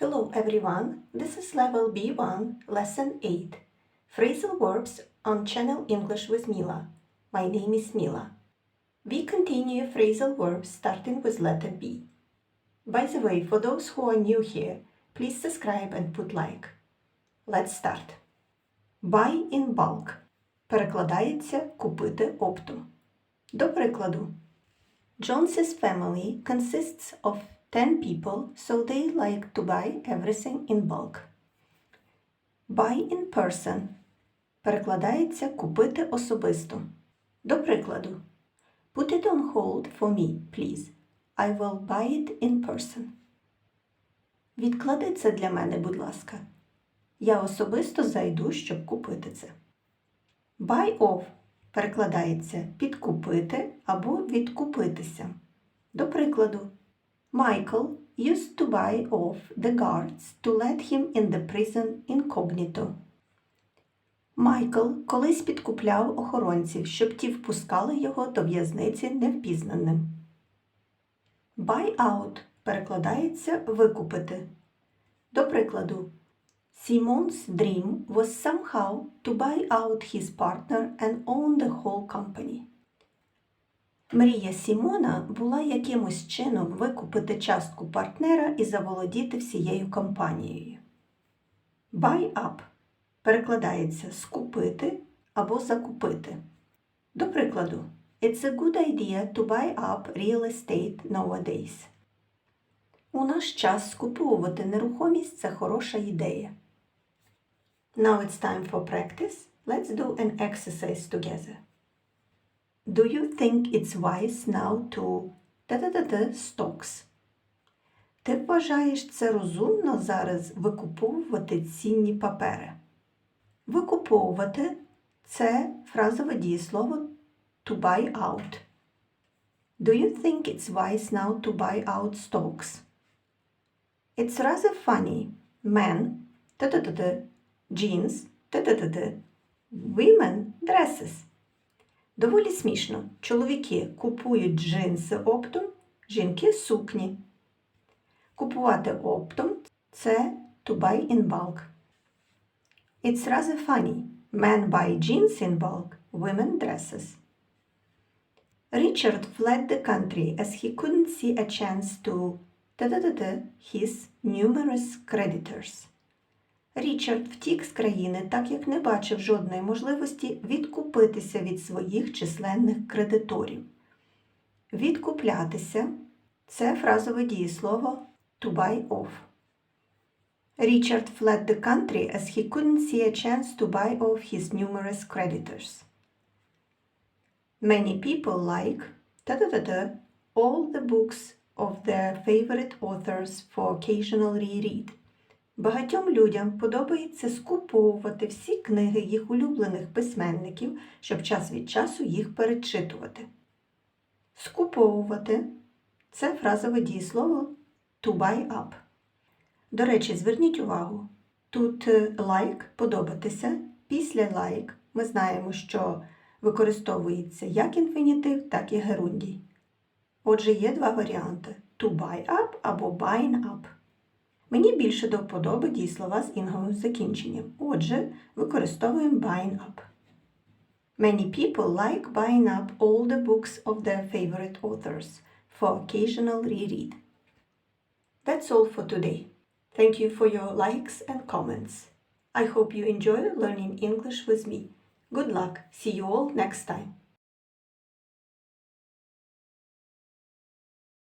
Hello everyone, this is level B1, lesson 8. Phrasal verbs on channel English with Mila. My name is Mila. We continue phrasal verbs starting with letter B. By the way, for those who are new here, please subscribe and put like. Let's start. Buy in bulk. Перекладається купити оптом. До прикладу. Jones's family consists of 10 people, so they like to buy everything in bulk. Buy in person перекладається купити особисто. До прикладу. Put it on hold for me, please. I will buy it in person. Відклади це для мене, будь ласка. Я особисто зайду, щоб купити це. Buy off перекладається підкупити або відкупитися. До прикладу, Michael used to buy off the guards to let him in the prison incognito. Майкл колись підкупляв охоронців, щоб ті впускали його до в'язниці невпізнаним. Buy out перекладається викупити. До прикладу, Simon's dream was somehow to buy out his partner and own the whole company. Мрія Сімона була якимось чином викупити частку партнера і заволодіти всією компанією. Buy up перекладається скупити або закупити. До прикладу, It's a good idea to buy up real estate nowadays. У наш час скуповувати нерухомість це хороша ідея. Now it's time for practice. Let's do an exercise together. Do you think it's wise now to та-та-та-та stocks? Ти вважаєш це розумно зараз викуповувати цінні папери? Викуповувати це фразове дієслово to buy out. Do you think it's wise now to buy out stocks? It's rather funny. Men та-та-та-та, jeans та-та-та-та, women dresses. Доволі смішно. Чоловіки купують джинси оптом, жінки сукні. Купувати оптом це to buy in bulk. It's rather funny. Men buy jeans in bulk, women dresses. Richard fled the country as he couldn't see a chance to his numerous creditors. Річард втік з країни, так як не бачив жодної можливості відкупитися від своїх численних кредиторів. Відкуплятися це фразове дієслово to buy off. Richard fled the country as he couldn't see a chance to buy off his numerous creditors. Many people like ta-ta-ta-ta, all the books of their favorite authors for occasional reread. Багатьом людям подобається скуповувати всі книги їх улюблених письменників, щоб час від часу їх перечитувати. Скуповувати це фразове дієслово to buy up. До речі, зверніть увагу, тут like подобатися, після like ми знаємо, що використовується як інфінітив, так і герундій. Отже, є два варіанти to buy up або buying up. Мені більше до вподоби дієслова з інговим закінченням. Отже, використовуємо buying up. Many people like buying up all the books of their favorite authors for occasional reread. That's all for today. Thank you for your likes and comments. I hope you enjoy learning English with me. Good luck. See you all next time.